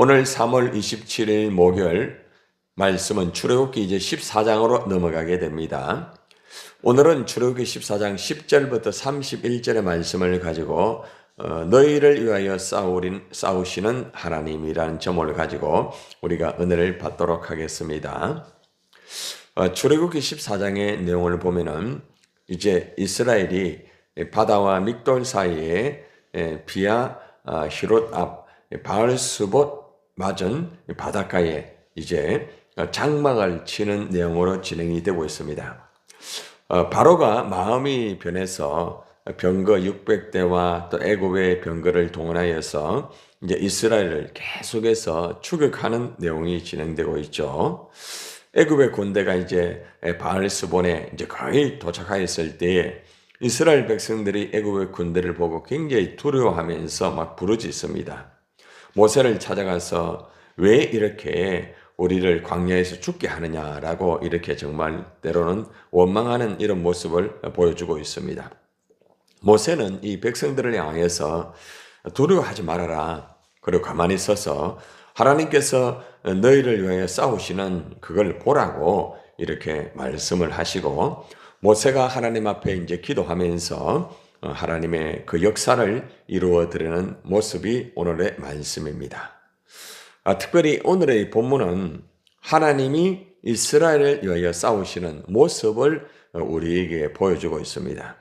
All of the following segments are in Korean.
오늘 3월 27일 목요일 말씀은 출애굽기 이제 14장으로 넘어가게 됩니다. 오늘은 출애굽기 14장 10절부터 31절의 말씀을 가지고 어, 너희를 위하여 싸우린, 싸우시는 하나님이라는 점을 가지고 우리가 은혜를 받도록 하겠습니다. 어, 출애굽기 14장의 내용을 보면은 이제 이스라엘이 바다와 믹돌 사이에 에, 비아 아, 히롯 앞 바알 스봇 맞은 바닷가에 이제 장막을 치는 내용으로 진행이 되고 있습니다. 어, 바로가 마음이 변해서 병거 600대와 또 애굽의 병거를 동원하여서 이제 이스라엘을 계속해서 추격하는 내용이 진행되고 있죠. 애굽의 군대가 이제 바알스본에 이제 거의 도착하였을 때에 이스라엘 백성들이 애굽의 군대를 보고 굉장히 두려워하면서 막 부르짖습니다. 모세를 찾아가서 왜 이렇게 우리를 광야에서 죽게 하느냐라고 이렇게 정말 때로는 원망하는 이런 모습을 보여주고 있습니다. 모세는 이 백성들을 향해서 두려워하지 말아라. 그리고 가만히 있어서 하나님께서 너희를 위하여 싸우시는 그걸 보라고 이렇게 말씀을 하시고 모세가 하나님 앞에 이제 기도하면서 하나님의 그 역사를 이루어 드리는 모습이 오늘의 말씀입니다. 아, 특별히 오늘의 본문은 하나님이 이스라엘을 위하여 싸우시는 모습을 우리에게 보여주고 있습니다.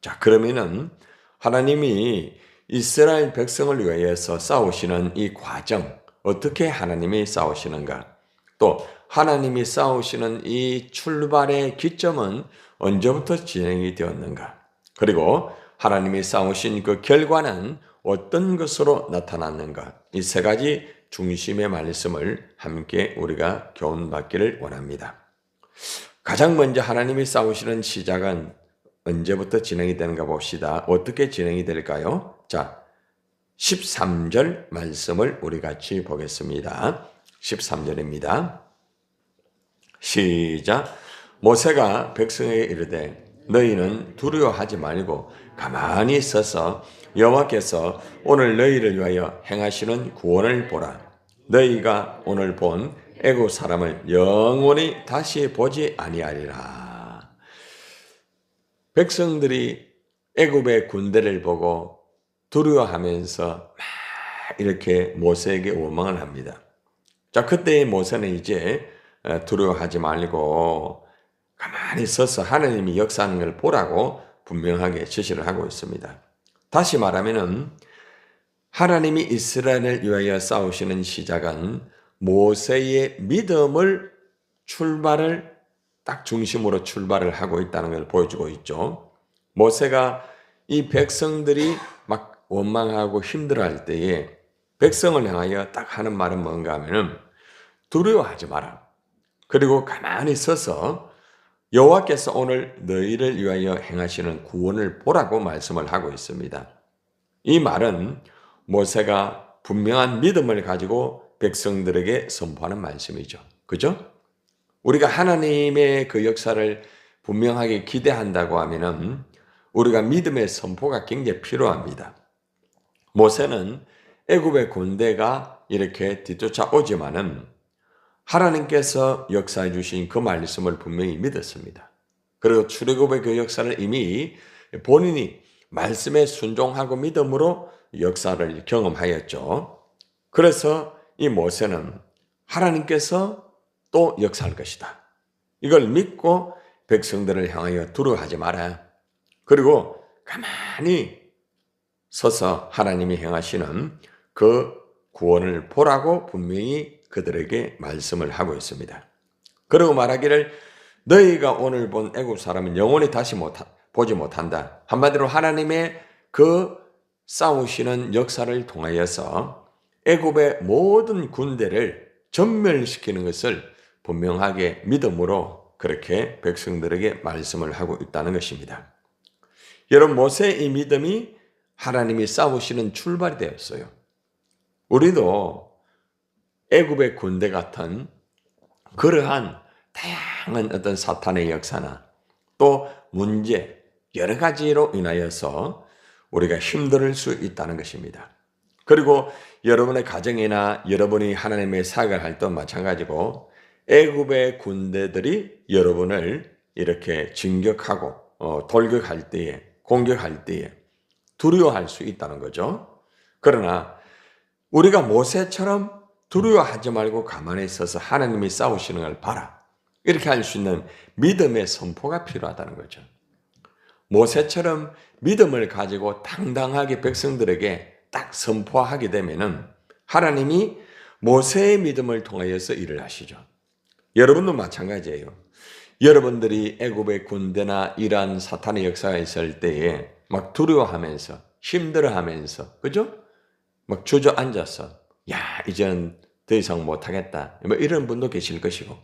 자, 그러면은 하나님이 이스라엘 백성을 위하여서 싸우시는 이 과정, 어떻게 하나님이 싸우시는가? 또 하나님이 싸우시는 이 출발의 기점은 언제부터 진행이 되었는가? 그리고 하나님이 싸우신 그 결과는 어떤 것으로 나타났는가? 이 세 가지 중심의 말씀을 함께 우리가 교훈받기를 원합니다. 가장 먼저 하나님이 싸우시는 시작은 언제부터 진행이 되는가 봅시다. 어떻게 진행이 될까요? 자, 13절 말씀을 우리 같이 보겠습니다. 13절입니다. 시작. 모세가 백성에게 이르되 너희는 두려워하지 말고 가만히 있어서 여호와께서 오늘 너희를 위하여 행하시는 구원을 보라. 너희가 오늘 본 애굽 사람을 영원히 다시 보지 아니하리라. 백성들이 애굽의 군대를 보고 두려워하면서 막 이렇게 모세에게 원망을 합니다. 자, 그때 모세는 이제 두려워하지 말고 가만히 서서 하나님이 역사하는 걸 보라고 분명하게 지시를 하고 있습니다. 다시 말하면은 하나님이 이스라엘을 위하여 싸우시는 시작은 모세의 믿음을 출발을 딱 중심으로 출발을 하고 있다는 걸 보여주고 있죠. 모세가 이 백성들이 막 원망하고 힘들어할 때에 백성을 향하여 딱 하는 말은 뭔가 하면은 두려워하지 마라. 그리고 가만히 서서 여호와께서 오늘 너희를 위하여 행하시는 구원을 보라고 말씀을 하고 있습니다. 이 말은 모세가 분명한 믿음을 가지고 백성들에게 선포하는 말씀이죠. 그죠? 우리가 하나님의 그 역사를 분명하게 기대한다고 하면은 우리가 믿음의 선포가 굉장히 필요합니다. 모세는 애굽의 군대가 이렇게 뒤쫓아오지만은 하나님께서 역사해 주신 그 말씀을 분명히 믿었습니다. 그리고 출애굽의 그 역사를 이미 본인이 말씀에 순종하고 믿음으로 역사를 경험하였죠. 그래서 이 모세는 하나님께서 또 역사할 것이다. 이걸 믿고 백성들을 향하여 두려워하지 마라. 그리고 가만히 서서 하나님이 행하시는 그 구원을 보라고 분명히 그들에게 말씀을 하고 있습니다. 그리고 말하기를 너희가 오늘 본 애굽 사람은 영원히 다시 못 보지 못한다. 한마디로 하나님의 그 싸우시는 역사를 통하여서 애굽의 모든 군대를 전멸시키는 것을 분명하게 믿음으로 그렇게 백성들에게 말씀을 하고 있다는 것입니다. 여러분 모세의 이 믿음이 하나님이 싸우시는 출발이 되었어요. 우리도 애굽의 군대 같은 그러한 다양한 어떤 사탄의 역사나 또 문제 여러 가지로 인하여서 우리가 힘들 수 있다는 것입니다. 그리고 여러분의 가정이나 여러분이 하나님의 사역을 할 때도 마찬가지고 애굽의 군대들이 여러분을 이렇게 진격하고 어, 돌격할 때에 공격할 때에 두려워할 수 있다는 거죠. 그러나 우리가 모세처럼 두려워하지 말고 가만히 있어서 하나님이 싸우시는 걸 봐라. 이렇게 할 수 있는 믿음의 선포가 필요하다는 거죠. 모세처럼 믿음을 가지고 당당하게 백성들에게 딱 선포하게 되면은 하나님이 모세의 믿음을 통하여서 일을 하시죠. 여러분도 마찬가지예요. 여러분들이 애굽의 군대나 이러한 사탄의 역사가 있을 때에 막 두려워하면서 힘들어하면서 그죠? 막 주저앉아서 야 이제는 더 이상 못하겠다 뭐 이런 분도 계실 것이고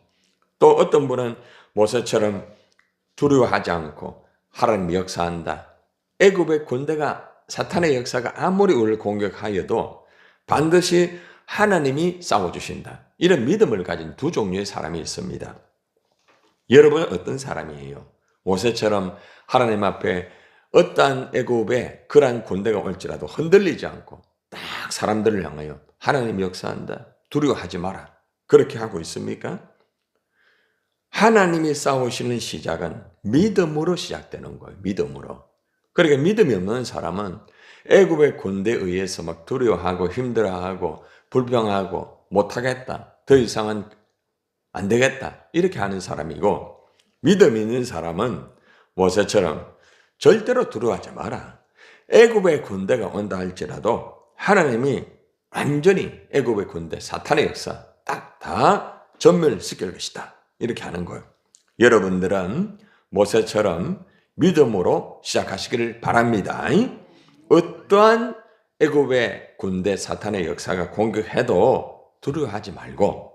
또 어떤 분은 모세처럼 두려워하지 않고 하나님이 역사한다. 애굽의 군대가 사탄의 역사가 아무리 우리를 공격하여도 반드시 하나님이 싸워주신다. 이런 믿음을 가진 두 종류의 사람이 있습니다. 여러분은 어떤 사람이에요? 모세처럼 하나님 앞에 어떠한 애굽에 그러한 군대가 올지라도 흔들리지 않고 딱 사람들을 향하여 하나님 역사한다. 두려워하지 마라. 그렇게 하고 있습니까? 하나님이 싸우시는 시작은 믿음으로 시작되는 거예요. 믿음으로. 그러니까 믿음이 없는 사람은 애굽의 군대에 의해서 막 두려워하고 힘들어하고 불평하고 못하겠다. 더 이상은 안 되겠다. 이렇게 하는 사람이고 믿음 있는 사람은 모세처럼 절대로 두려워하지 마라. 애굽의 군대가 온다 할지라도 하나님이 완전히 애굽의 군대 사탄의 역사 딱 다 전멸시킬 것이다. 이렇게 하는 거예요. 여러분들은 모세처럼 믿음으로 시작하시기를 바랍니다. 어떠한 애굽의 군대 사탄의 역사가 공격해도 두려워하지 말고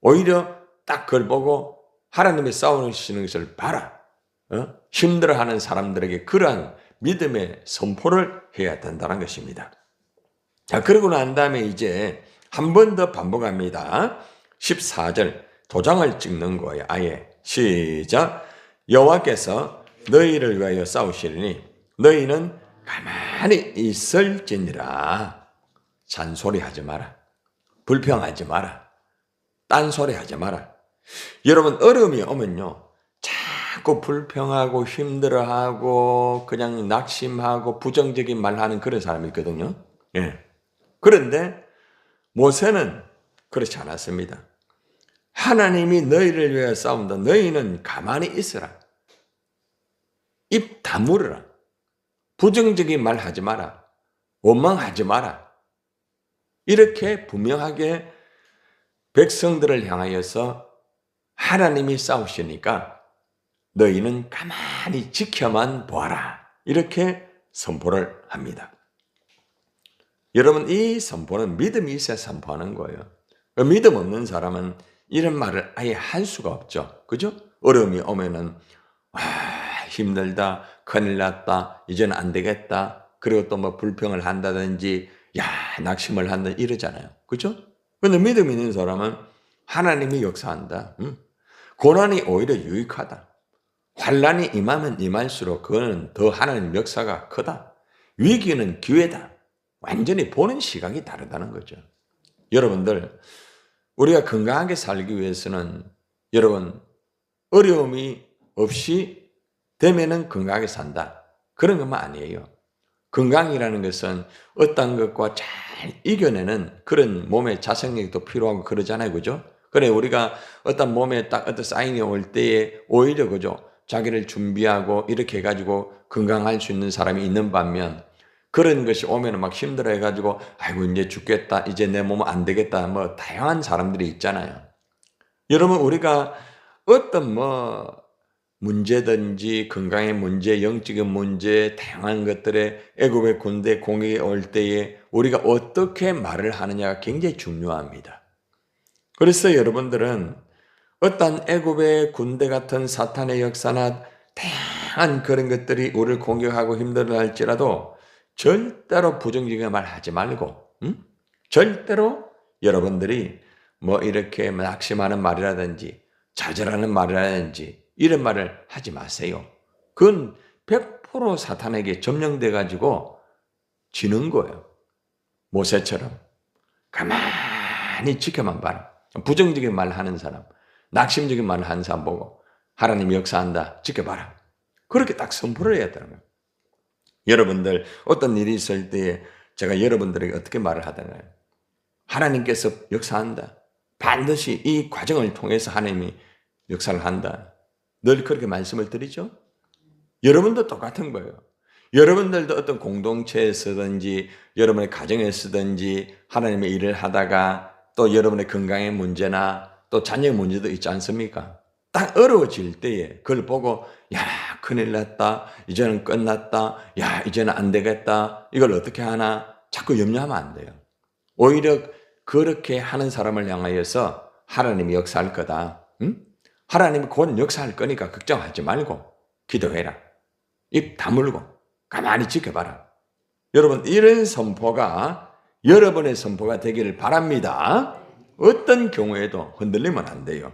오히려 딱 그걸 보고 하나님의 싸우시는 것을 봐라. 어? 힘들어하는 사람들에게 그러한 믿음의 선포를 해야 된다는 것입니다. 자, 그러고 난 다음에 이제 한 번 더 반복합니다. 14절 도장을 찍는 거예요. 아예 시작. 여호와께서 너희를 위하여 싸우시리니 너희는 가만히 있을지니라. 잔소리하지 마라. 불평하지 마라. 딴소리하지 마라. 여러분 어려움이 오면요. 자꾸 불평하고 힘들어하고 그냥 낙심하고 부정적인 말하는 그런 사람이 있거든요. 예. 그런데 모세는 그렇지 않았습니다. 하나님이 너희를 위해 싸운다. 너희는 가만히 있어라. 입 다물어라. 부정적인 말 하지 마라. 원망하지 마라. 이렇게 분명하게 백성들을 향하여서 하나님이 싸우시니까 너희는 가만히 지켜만 보아라. 이렇게 선포를 합니다. 여러분, 이 선포는 믿음이 있어야 선포하는 거예요. 믿음 없는 사람은 이런 말을 아예 할 수가 없죠. 그죠? 어려움이 오면은, 아, 힘들다, 큰일 났다, 이제는 안 되겠다, 그리고 또 뭐 불평을 한다든지, 야, 낙심을 한다, 이러잖아요. 그죠? 근데 믿음 있는 사람은 하나님이 역사한다. 응? 고난이 오히려 유익하다. 환란이 임하면 임할수록 그거는 더 하나님 역사가 크다. 위기는 기회다. 완전히 보는 시각이 다르다는 거죠. 여러분들, 우리가 건강하게 살기 위해서는 여러분, 어려움이 없이 되면은 건강하게 산다. 그런 것만 아니에요. 건강이라는 것은 어떤 것과 잘 이겨내는 그런 몸의 자생력도 필요하고 그러잖아요. 그죠? 그래, 우리가 어떤 몸에 딱 어떤 사인이 올 때에 오히려 그죠? 자기를 준비하고 이렇게 해가지고 건강할 수 있는 사람이 있는 반면 그런 것이 오면 막 힘들어 해가지고 아이고 이제 죽겠다 이제 내 몸은 안 되겠다 뭐 다양한 사람들이 있잖아요. 여러분 우리가 어떤 뭐 문제든지 건강의 문제, 영적인 문제, 다양한 것들에 애굽의 군대 공격이 올 때에 우리가 어떻게 말을 하느냐가 굉장히 중요합니다. 그래서 여러분들은 어떤 애굽의 군대 같은 사탄의 역사나 다양한 그런 것들이 우리를 공격하고 힘들어 할지라도 절대로 부정적인 말 하지 말고, 음? 절대로 여러분들이 뭐 이렇게 낙심하는 말이라든지 좌절하는 말이라든지 이런 말을 하지 마세요. 그건 100% 사탄에게 점령돼 가지고 지는 거예요. 모세처럼 가만히 지켜만 봐라. 부정적인 말 하는 사람, 낙심적인 말 하는 사람 보고 하나님이 역사한다. 지켜봐라. 그렇게 딱 선포를 해야 되는 거예요. 여러분들 어떤 일이 있을 때에 제가 여러분들에게 어떻게 말을 하다가요. 하나님께서 역사한다. 반드시 이 과정을 통해서 하나님이 역사를 한다. 늘 그렇게 말씀을 드리죠. 여러분도 똑같은 거예요. 여러분들도 어떤 공동체에 서든지 여러분의 가정에 서든지 하나님의 일을 하다가 또 여러분의 건강의 문제나 또 자녀의 문제도 있지 않습니까? 딱 어려워질 때에 그걸 보고 야 큰일 났다 이제는 끝났다 야 이제는 안 되겠다 이걸 어떻게 하나 자꾸 염려하면 안 돼요. 오히려 그렇게 하는 사람을 향하여서 하나님이 역사할 거다. 응? 하나님이 곧 역사할 거니까 걱정하지 말고 기도해라. 입 다물고 가만히 지켜봐라. 여러분 이런 선포가 여러분의 선포가 되기를 바랍니다. 어떤 경우에도 흔들리면 안 돼요.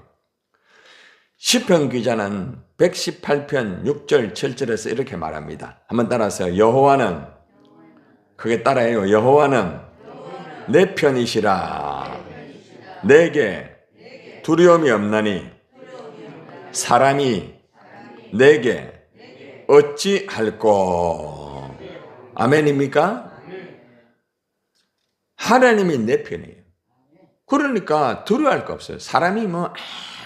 시편 기자는 118편 6절 7절에서 이렇게 말합니다. 한번 따라하세요. 여호와는 그게 따라해요. 여호와는 내 편이시라. 내게 두려움이 없나니 사람이 내게 어찌 할꼬. 아멘입니까? 하나님이 내 편이에요. 그러니까 두려워할 거 없어요. 사람이 뭐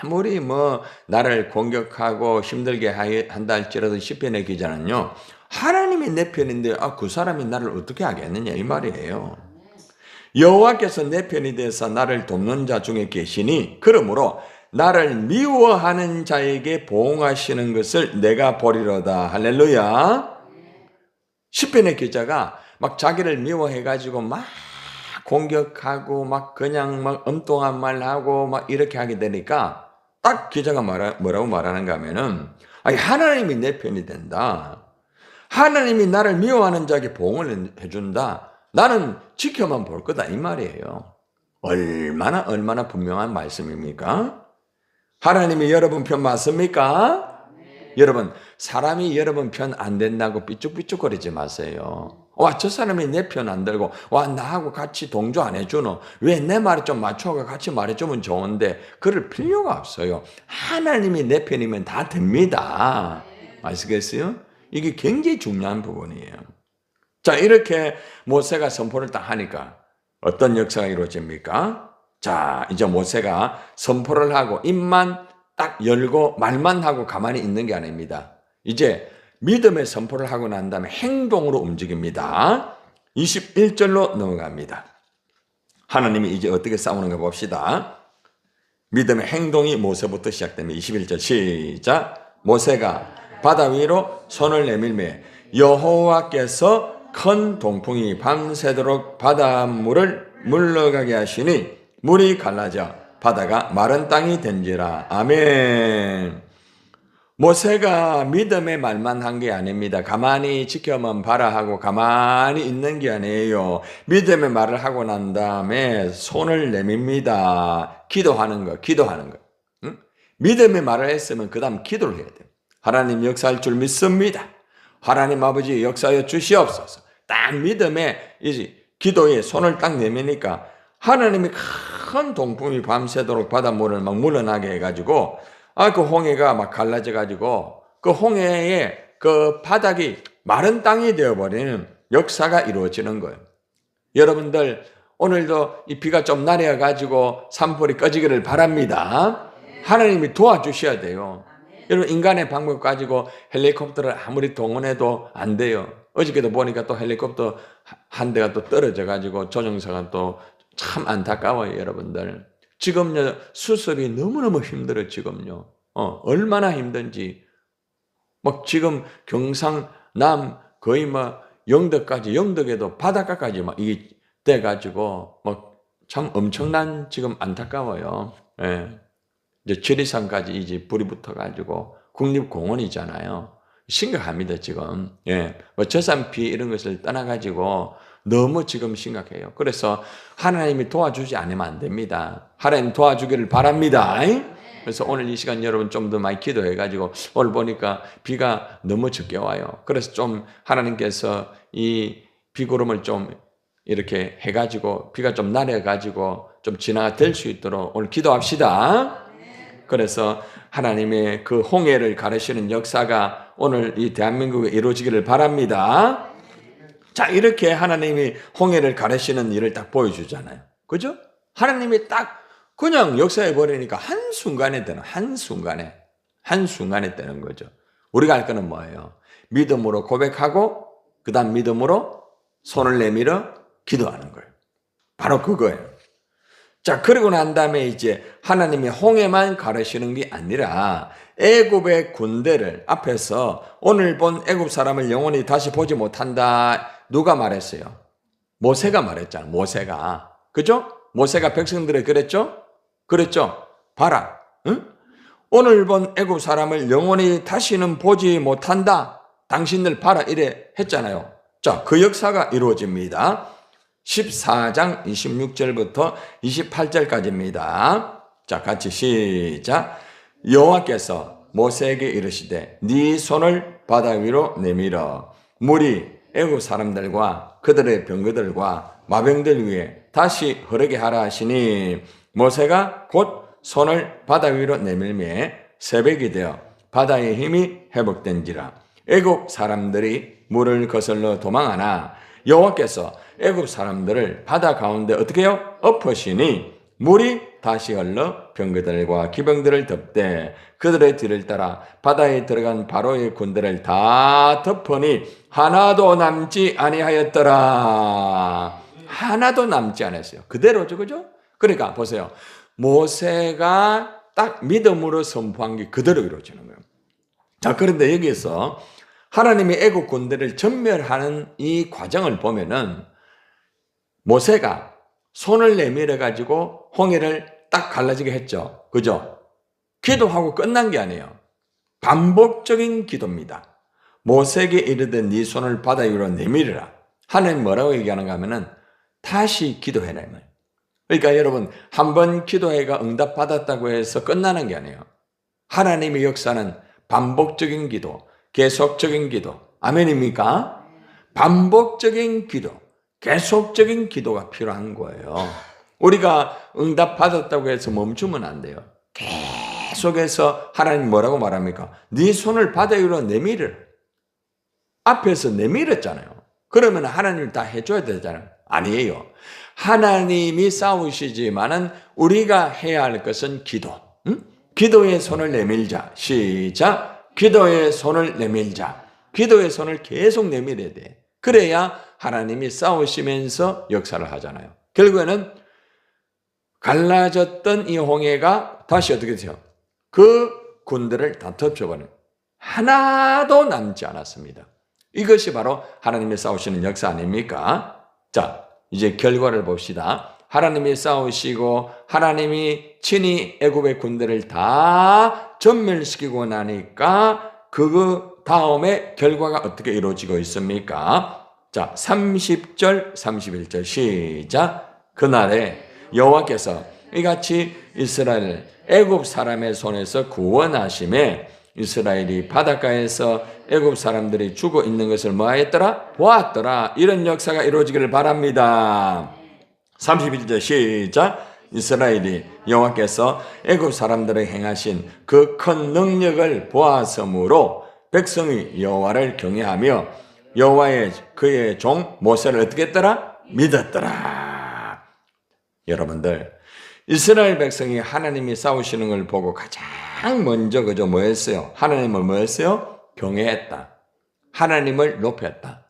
아무리 뭐 나를 공격하고 힘들게 한다 할지라도 시편의 기자는요. 하나님이 내 편인데 아, 그 사람이 나를 어떻게 하겠느냐 이 말이에요. 여호와께서 내 편이 돼서 나를 돕는 자 중에 계시니 그러므로 나를 미워하는 자에게 보응하시는 것을 내가 보리로다. 할렐루야. 시편의 기자가 막 자기를 미워해 가지고 막 공격하고 막 그냥 막 엉뚱한 말 하고 막 이렇게 하게 되니까 딱 기자가 말하, 뭐라고 말하는가 하면은 아니 하나님이 내 편이 된다. 하나님이 나를 미워하는 자에게 보응을 해준다. 나는 지켜만 볼 거다 이 말이에요. 얼마나 얼마나 분명한 말씀입니까? 하나님이 여러분 편 맞습니까? 여러분 사람이 여러분 편 안 된다고 삐죽삐죽거리지 마세요. 와, 저 사람이 내 편 안 들고, 와, 나하고 같이 동조 안 해주노? 왜 내 말을 좀 맞춰가 같이 말해주면 좋은데, 그럴 필요가 없어요. 하나님이 내 편이면 다 됩니다. 아시겠어요? 이게 굉장히 중요한 부분이에요. 자, 이렇게 모세가 선포를 딱 하니까 어떤 역사가 이루어집니까? 자, 이제 모세가 선포를 하고 입만 딱 열고 말만 하고 가만히 있는 게 아닙니다. 이제 믿음의 선포를 하고 난 다음에 행동으로 움직입니다. 21절로 넘어갑니다. 하나님이 이제 어떻게 싸우는가 봅시다. 믿음의 행동이 모세부터 시작됩니다. 21절 시작. 모세가 바다 위로 손을 내밀매 여호와께서 큰 동풍이 밤새도록 바닷물을 물러가게 하시니 물이 갈라져 바다가 마른 땅이 된지라. 아멘. 모세가 믿음의 말만 한 게 아닙니다. 가만히 지켜만 봐라 하고 가만히 있는 게 아니에요. 믿음의 말을 하고 난 다음에 손을 내밉니다. 기도하는 거, 기도하는 거. 응? 믿음의 말을 했으면 그 다음 기도를 해야 돼요. 하나님 역사할 줄 믿습니다. 하나님 아버지 역사여 주시옵소서. 딱 믿음의 이제 기도에 손을 딱 내미니까 하나님이 큰 동풍이 밤새도록 바닷물을 막 물러나게 해가지고 아, 그 홍해가 막 갈라져 가지고 그 홍해의 그 바닥이 마른 땅이 되어버리는 역사가 이루어지는 거예요. 여러분들, 오늘도 이 비가 좀 내려 가지고 산불이 꺼지기를 바랍니다. 하나님이 도와주셔야 돼요. 여러분, 인간의 방법 가지고 헬리콥터를 아무리 동원해도 안 돼요. 어저께도 보니까 또 헬리콥터 한 대가 또 떨어져 가지고 조종사가 또 참 안타까워요, 여러분들. 지금요, 수술이 너무너무 힘들어, 지금요. 어, 얼마나 힘든지. 막 지금 경상, 남, 거의 막 영덕까지, 영덕에도 바닷가까지 막 이게 돼가지고, 막 참 엄청난 지금 안타까워요. 예. 이제 지리산까지 이제 불이 붙어가지고 국립공원이잖아요. 심각합니다, 지금. 예. 뭐 저산비 이런 것을 떠나가지고 너무 지금 심각해요. 그래서 하나님이 도와주지 않으면 안 됩니다. 하나님 도와주기를 바랍니다. 그래서 오늘 이 시간 여러분 좀 더 많이 기도해가지고 오늘 보니까 비가 너무 적게 와요. 그래서 좀 하나님께서 이 비구름을 좀 이렇게 해가지고 비가 좀 내려가지고 좀 진화가 될 수 있도록 오늘 기도합시다. 그래서 하나님의 그 홍해를 가르치는 역사가 오늘 이 대한민국에 이루어지기를 바랍니다. 자, 이렇게 하나님이 홍해를 가르치는 일을 딱 보여주잖아요. 그죠? 하나님이 딱 그냥 역사해 버리니까 한순간에 되는, 한순간에, 한순간에 되는 거죠. 우리가 할 거는 뭐예요? 믿음으로 고백하고, 그 다음 믿음으로 손을 내밀어 기도하는 거예요. 바로 그거예요. 자, 그러고 난 다음에 이제 하나님이 홍해만 가르치는 게 아니라 애굽의 군대를 앞에서 오늘 본 애굽 사람을 영원히 다시 보지 못한다. 누가 말했어요? 모세가 말했잖아. 모세가. 그죠? 모세가 백성들에 그랬죠? 그랬죠? 봐라. 응? 오늘 본 애굽 사람을 영원히 다시는 보지 못한다. 당신들 봐라. 이래 했잖아요. 자, 그 역사가 이루어집니다. 14장 26절부터 28절까지입니다. 자, 같이 시작. 여호와께서 모세에게 이르시되 네 손을 바다 위로 내밀어 물이 애굽 사람들과 그들의 병거들과 마병들 위에 다시 흐르게 하라 하시니 모세가 곧 손을 바다 위로 내밀매 새벽이 되어 바다의 힘이 회복된지라 애굽 사람들이 물을 거슬러 도망하나 여호와께서 애굽 사람들을 바다 가운데 어떻게 해요? 엎으시니 물이 다시 흘러 병거들과 기병들을 덮되 그들의 뒤를 따라 바다에 들어간 바로의 군대를 다 덮으니 하나도 남지 아니하였더라. 하나도 남지 않았어요. 그대로죠, 그죠? 그러니까 보세요. 모세가 딱 믿음으로 선포한 게 그대로 이루어지는 거예요. 자, 그런데 여기서 하나님이 애국 군대를 전멸하는 이 과정을 보면은 모세가 손을 내밀어 가지고 홍해를 딱 갈라지게 했죠. 그죠? 기도하고 끝난 게 아니에요. 반복적인 기도입니다. 모세에게 이르되 네 손을 바다 위로 내밀으라. 하나님 뭐라고 얘기하는가 하면은 다시 말이에요. 그러니까 여러분 한 번 기도해가 응답 받았다고 해서 끝나는 게 아니에요. 하나님의 역사는 반복적인 기도, 계속적인 기도. 아멘입니까? 반복적인 기도, 계속적인 기도가 필요한 거예요. 우리가 응답 받았다고 해서 멈추면 안 돼요. 계속해서 하나님 뭐라고 말합니까? 네 손을 바다 위로 내밀으라. 앞에서 내밀었잖아요. 그러면 하나님 다 해줘야 되잖아요. 아니에요. 하나님이 싸우시지만은 우리가 해야 할 것은 기도. 응? 기도의 손을 내밀자. 시작. 기도의 손을 내밀자. 기도의 손을 계속 내밀어야 돼. 그래야 하나님이 싸우시면서 역사를 하잖아요. 결국에는 갈라졌던 이 홍해가 다시 어떻게 되죠? 그 군대를 다 덮쳐버린 하나도 남지 않았습니다. 이것이 바로 하나님이 싸우시는 역사 아닙니까? 자, 이제 결과를 봅시다. 하나님이 싸우시고 하나님이 친히 애굽의 군대를 다 전멸시키고 나니까 그 다음에 결과가 어떻게 이루어지고 있습니까? 자, 30절, 31절 시작. 그날에 여호와께서 이같이 이스라엘 애굽 사람의 손에서 구원하심에 이스라엘이 바닷가에서 애굽 사람들이 죽어 있는 것을 뭐하였더라? 보았더라. 이런 역사가 이루어지기를 바랍니다. 31절 시작. 이스라엘이 여호와께서 애굽 사람들의 행하신 그 큰 능력을 보았으므로 백성이 여호와를 경외하며 여호와의 그의 종 모세를 어떻게 했더라? 믿었더라. 여러분들 이스라엘 백성이 하나님이 싸우시는 걸 보고 가장 먼저 그저 뭐였어요? 하나님을 뭐였어요? 경외했다. 하나님을 높였다.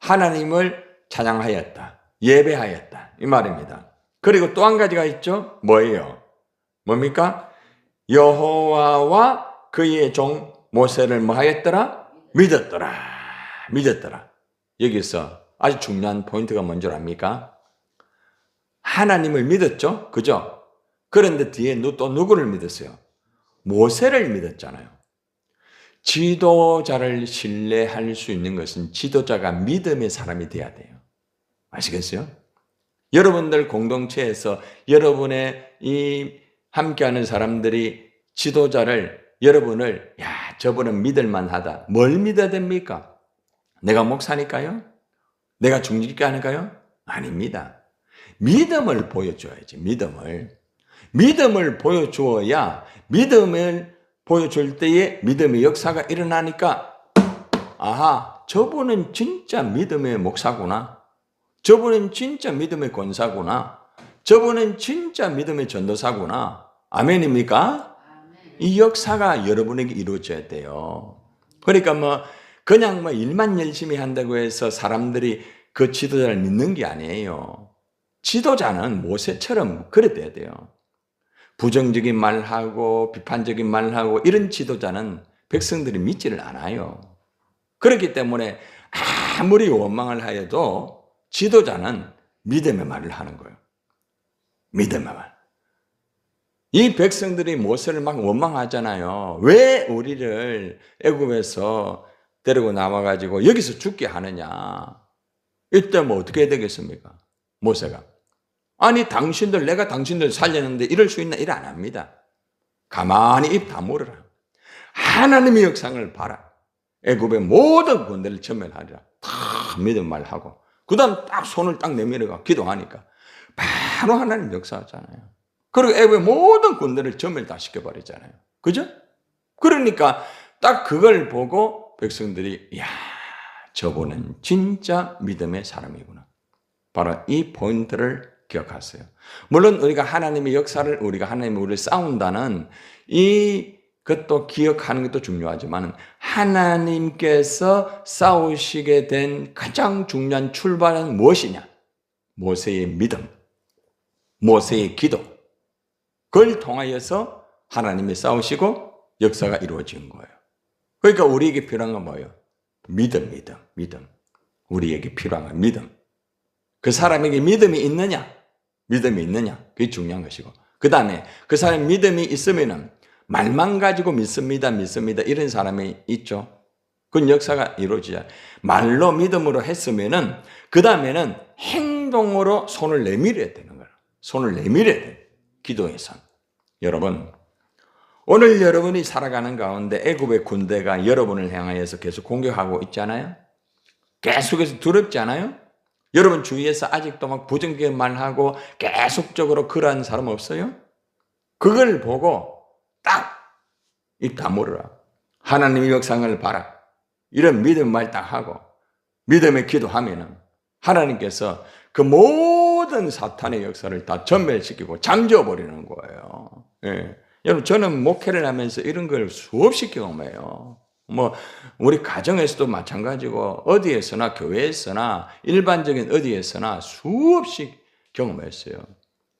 하나님을 찬양하였다. 예배하였다. 이 말입니다. 그리고 또 한 가지가 있죠? 뭐예요? 뭡니까? 여호와와 그의 종 모세를 뭐 하였더라? 믿었더라. 믿었더라. 여기서 아주 중요한 포인트가 뭔지 압니까? 하나님을 믿었죠? 그죠? 그런데 뒤에 또 누구를 믿었어요? 모세를 믿었잖아요. 지도자를 신뢰할 수 있는 것은 지도자가 믿음의 사람이 돼야 돼요. 아시겠어요? 여러분들 공동체에서 여러분의 이 함께하는 사람들이 지도자를 여러분을 야 저분은 믿을 만하다. 뭘 믿어야 됩니까? 내가 목사니까요? 내가 중직자니까요? 아닙니다. 믿음을 보여줘야지, 믿음을. 믿음을 보여주어야 믿음을 보여줄 때에 믿음의 역사가 일어나니까 아하, 저분은 진짜 믿음의 목사구나. 저분은 진짜 믿음의 권사구나. 저분은 진짜 믿음의 전도사구나. 아멘입니까? 이 역사가 여러분에게 이루어져야 돼요. 그러니까 뭐 그냥 뭐 일만 열심히 한다고 해서 사람들이 그 지도자를 믿는 게 아니에요. 지도자는 모세처럼 그래 돼야 돼요. 부정적인 말하고 비판적인 말하고 이런 지도자는 백성들이 믿지를 않아요. 그렇기 때문에 아무리 원망을 하여도 지도자는 믿음의 말을 하는 거예요. 믿음의 말. 이 백성들이 모세를 막 원망하잖아요. 왜 우리를 애굽에서 데리고 나와 가지고 여기서 죽게 하느냐? 이때 뭐 어떻게 되겠습니까? 모세가 아니 당신들 내가 당신들 살렸는데 이럴 수 있나 일 안 합니다. 가만히 입 다물어라. 하나님의 역상을 봐라. 애굽의 모든 군대를 전멸하리라. 다 믿음 말하고 그 다음 딱 손을 딱 내밀어가 기도하니까 바로 하나님 역사하잖아요. 그리고 애굽의 모든 군대를 전멸 다 시켜버리잖아요. 그죠? 그러니까 딱 그걸 보고 백성들이 야 저분은 진짜 믿음의 사람이구나. 바로 이 포인트를 기억하세요. 물론 우리가 하나님의 역사를 우리가 하나님의 우리를 싸운다는 이 그것도 기억하는 것도 중요하지만 하나님께서 싸우시게 된 가장 중요한 출발은 무엇이냐? 모세의 믿음, 모세의 기도. 그걸 통하여서 하나님이 싸우시고 역사가 이루어진 거예요. 그러니까 우리에게 필요한 건 뭐예요? 믿음, 믿음, 믿음. 우리에게 필요한 건 믿음. 그 사람에게 믿음이 있느냐? 믿음이 있느냐? 그게 중요한 것이고. 그 다음에 그 사람 믿음이 있으면은 말만 가지고 믿습니다, 믿습니다. 이런 사람이 있죠. 그건 역사가 이루어지자. 말로 믿음으로 했으면은 그 다음에는 행동으로 손을 내밀어야 되는 거예요. 손을 내밀어야 돼. 기도에서. 여러분, 오늘 여러분이 살아가는 가운데 애굽의 군대가 여러분을 향하여서 계속 공격하고 있잖아요. 계속해서 두렵지 않아요? 여러분 주위에서 아직도 막 부정적인 말하고 계속적으로 그러한 사람 없어요? 그걸 보고 딱 입 다물어라. 하나님의 역상을 봐라. 이런 믿음 말 딱 하고 믿음의 기도하면은 하나님께서 그 모든 사탄의 역사를 다 전멸시키고 잠재워버리는 거예요. 예. 여러분, 저는 목회를 하면서 이런 걸 수없이 경험해요. 뭐, 우리 가정에서도 마찬가지고, 어디에서나, 교회에서나, 일반적인 어디에서나 수없이 경험했어요.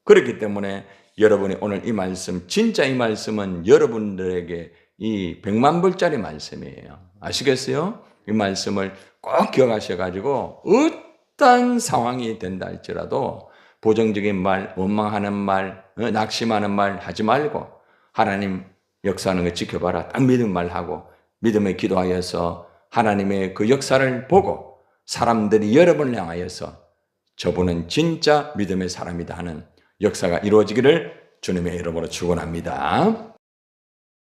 그렇기 때문에 여러분이 오늘 이 말씀, 진짜 이 말씀은 여러분들에게 이 백만 불짜리 말씀이에요. 아시겠어요? 이 말씀을 꼭 기억하셔 가지고, 어떤 상황이 된다 할지라도, 부정적인 말, 원망하는 말, 어, 낙심하는 말 하지 말고, 하나님 역사하는 거 지켜봐라. 딱 믿음 말하고, 믿음에 기도하여서 하나님의 그 역사를 보고, 사람들이 여러분을 향하여서 저분은 진짜 믿음의 사람이다 하는 역사가 이루어지기를 주님의 이름으로 축원합니다.